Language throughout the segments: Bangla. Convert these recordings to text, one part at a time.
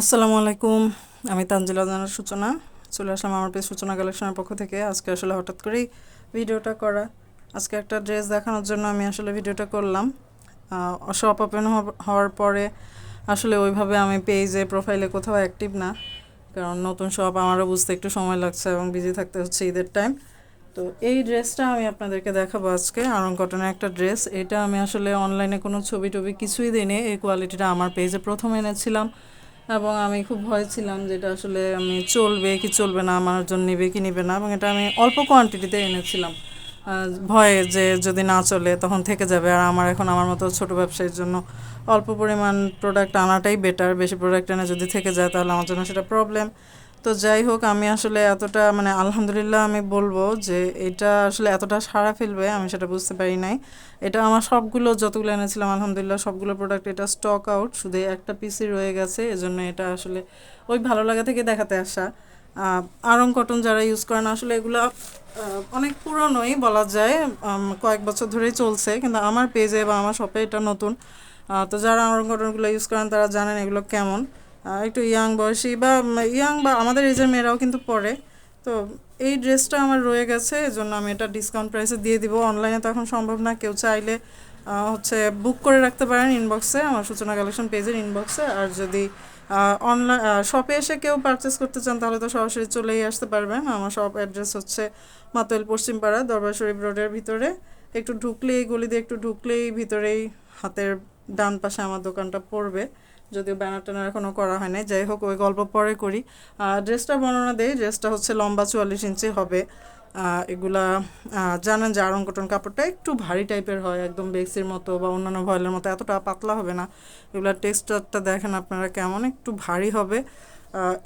আসসালামু আলাইকুম, আমি তানজিলা জানার সূচনা। চলে আসলাম আমার পেজ সূচনা কালেকশনের পক্ষ থেকে। আজকে আসলে হঠাৎ করেই ভিডিওটা করা। আজকে একটা ড্রেস দেখানোর জন্য আমি আসলে ভিডিওটা করলাম। শপ ওপেন হওয়ার পরে আসলে ওইভাবে আমি পেজে প্রোফাইলে কোথাও অ্যাক্টিভ না। কারণ নতুন শপ আমারও বুঝতে একটু সময় লাগছে এবং বিজি থাকতে হচ্ছে ঈদের টাইম তো এই ড্রেসটা আমি আপনাদেরকে দেখাবো আজকে আরং কটনের একটা ড্রেস। এটা আমি আসলে অনলাইনে কোনো ছবি টবি কিছুই দিনে এই কোয়ালিটিটা আমার পেজে প্রথম এনেছিলাম। এবং আমি খুব ভয় ছিলাম যেটা আসলে আমি চলবে কি চলবে না, আমার জন্য নেবে কি নেবে না, এবং এটা আমি অল্প কোয়ান্টিটিতে এনেছিলাম। ভয়ে যে যদি না চলে তখন থেকে যাবে। আর আমার এখন আমার মতো ছোট ব্যবসায়ীর জন্য অল্প পরিমাণ প্রোডাক্ট আনাটাই বেটার বেশি প্রোডাক্ট এনে যদি থেকে যায় তাহলে আমার জন্য সেটা প্রবলেম তো যাই হোক, আমি আসলে এতটা মানে আলহামদুলিল্লাহ আমি বলব যে এটা আসলে এতটা সারা ফেলবে, আমি সেটা বুঝতে পারি নাই। এটা আমার সবগুলো যতগুলো এনেছিলাম, আলহামদুলিল্লাহ সবগুলো প্রোডাক্ট এটা স্টক আউট শুধু একটা পিসি রয়ে গেছে, এজন্য এটা আসলে ওই ভালো লাগা থেকে দেখাতে আসা। আরং কটন যারা ইউজ করেন, আসলে এগুলো অনেক পুরনোই বলা যায় কয়েক বছর ধরেই চলছে, কিন্তু আমার পেজে বা আমার শপে এটা নতুন। তো যারা আরং কটনগুলো ইউজ করেন, তারা জানেন এগুলো কেমন। একটু ইয়াং বয়সী বা ইয়াং বা আমাদের এজের মেয়েরাও কিন্তু পরে তো এই ড্রেসটা আমার রয়ে গেছে, এজন্য আমি এটা ডিসকাউন্ট প্রাইসে দিয়ে দিব। অনলাইনে তো এখন সম্ভব না, কেউ চাইলে হচ্ছে বুক করে রাখতে পারেন ইনবক্সে আমার সূচনা কালেকশন পেজের ইনবক্সে আর যদি অনলাইন শপে এসে কেউ পারচেস করতে চান, তাহলে তো সরাসরি চলেই আসতে পারবেন। আমার শপ অ্যাড্রেস হচ্ছে মাতোয়েল পশ্চিমপাড়া দরবার শরীফ রোডের ভিতরে। একটু ঢুকলেই, গলি দিয়ে একটু ঢুকলেই ভিতরেই হাতের ডান পাশে আমার দোকানটা পড়বে। যদিও ব্যানার ট্যানার এখনও করা হয় নাই। যাই হোক, ওই গল্প পরে করি। ড্রেসটা বর্ণনা দেই। ড্রেসটা হচ্ছে লম্বা চুয়াল্লিশ ইঞ্চি হবে। এগুলা জানেন যে আরং কটন কাপড়টা একটু ভারী টাইপের হয়, একদম বেক্সির মতো বা অন্যান্য ভয়েলের মতো। এতটা পাতলা হবে না। এগুলার টেক্সচারটা দেখেন আপনারা কেমন, একটু ভারী হবে।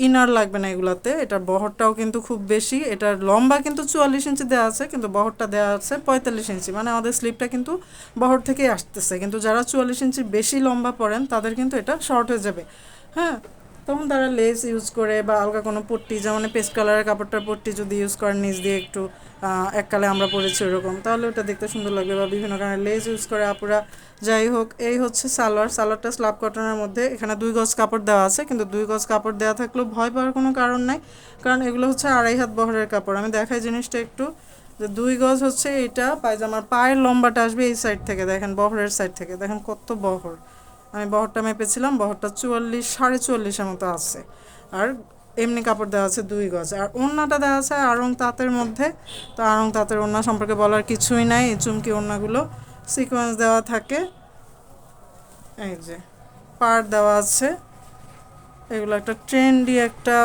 ইনার লাগবে না এগুলাতে। এটার বহরটাও কিন্তু খুব বেশি। এটার লম্বা কিন্তু চুয়াল্লিশ ইঞ্চি দেওয়া আছে, কিন্তু বহরটা দেওয়া আছে পঁয়তাল্লিশ ইঞ্চি। মানে আমাদের স্লিপটা কিন্তু বহর থেকেই আসতেছে। কিন্তু যারা চুয়াল্লিশ ইঞ্চি বেশি লম্বা পড়েন তাদের কিন্তু এটা শর্ট হয়ে যাবে। হ্যাঁ? তখন তারা লেস ইউজ করে বা আলগা কোনো পট্টি, যেমন পেস্ট কালারের কাপড়টার পট্টি যদি ইউজ করেন নিচ দিয়ে একটু এককালে আমরা পরেছি ওরকম, তাহলে ওটা দেখতে সুন্দর লাগবে বা বিভিন্ন কারণে লেস ইউজ করে আপুরা। যাই হোক, এই হচ্ছে সালোয়ার, সালোয়ারটা স্লাব কটনের মধ্যে, এখানে দুই গজ কাপড় দেওয়া আছে, কিন্তু দুই গজ কাপড় দেওয়া থাকলেও ভয় পাওয়ার কোনো কারণ নাই, কারণ এগুলো হচ্ছে আড়াই হাত বহরের কাপড়। আমি দেখাই জিনিসটা একটু, যে দুই গজ হচ্ছে এইটা, পায়জামার পায়ের লম্বাটা আসবে এই সাইড থেকে, দেখেন বহরের সাইড থেকে, দেখেন কত বহর। আমি বহরটা মেপেছিলাম, বহরটা চুয়াল্লিশ, সাড়ে চুয়াল্লিশের মতো আছে। আর এমনি কাপড় দেওয়া আছে দুই গজ। আর ওড়নাটা দেওয়া আছে আরং তাঁতের মধ্যে। তো আরং তাঁতের ওড়না সম্পর্কে বলার কিছুই নাই, এই চুমকি ওড়নাগুলো। সিকোয়েন্স দেওয়া থাকে। এই যে পার দেওয়া আছে। এগুলো একটা ট্রেন্ডি একটা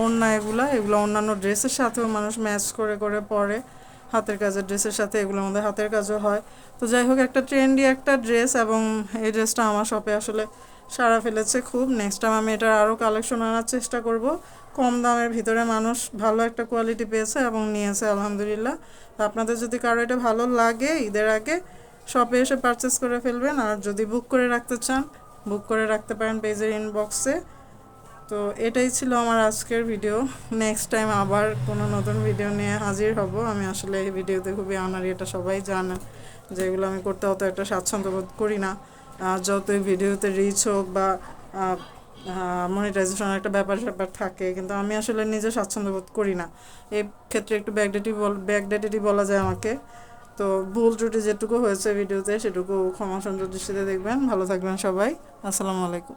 ওড়না এগুলো। এগুলো অন্যান্য ড্রেসের সাথেও মানুষ ম্যাচ করে করে পরে। হাতের কাজের ড্রেসের সাথে এগুলোর মধ্যে হাতের কাজও হয়। তো যাই হোক, একটা ট্রেন্ডি একটা ড্রেস এবং এই ড্রেসটা আমার শপে আসলে সারা ফেলেছে খুব। নেক্সট টাইম আমি এটার আরও কালেকশন আনার চেষ্টা করব। কম দামের ভিতরে মানুষ ভালো একটা কোয়ালিটি পেয়েছে এবং নিয়েছে, আলহামদুলিল্লাহ। আপনাদের যদি কারও এটা ভালো লাগে ঈদের আগে শপে এসে পারচেস করে ফেলবেন। আর যদি বুক করে রাখতে চান বুক করে রাখতে পারেন পেজের ইনবক্সে তো এটাই ছিল আমার আজকের ভিডিও নেক্সট টাইম আবার কোনো নতুন ভিডিও নিয়ে হাজির হব। আমি আসলে এই ভিডিওতে খুবই আনারি এটা সবাই জানেন যেগুলো আমি করতে অত একটা স্বাচ্ছন্দ্য বোধ করি না। যতই ভিডিওতে রিচ হোক বা মনিটাইজেশনের একটা ব্যাপার স্যাপার থাকে, কিন্তু আমি আসলে নিজে স্বাচ্ছন্দ্য বোধ করি না। এই ক্ষেত্রে একটু ব্যাকডেটি বল ব্যাকডেটেডই বলা যায় আমাকে। তো ভুল ত্রুটি যেটুকু হয়েছে ভিডিওতে সেটুকু ক্ষমা সুন্দর দৃষ্টিতে দেখবেন। ভালো থাকবেন সবাই। আসসালামু আলাইকুম।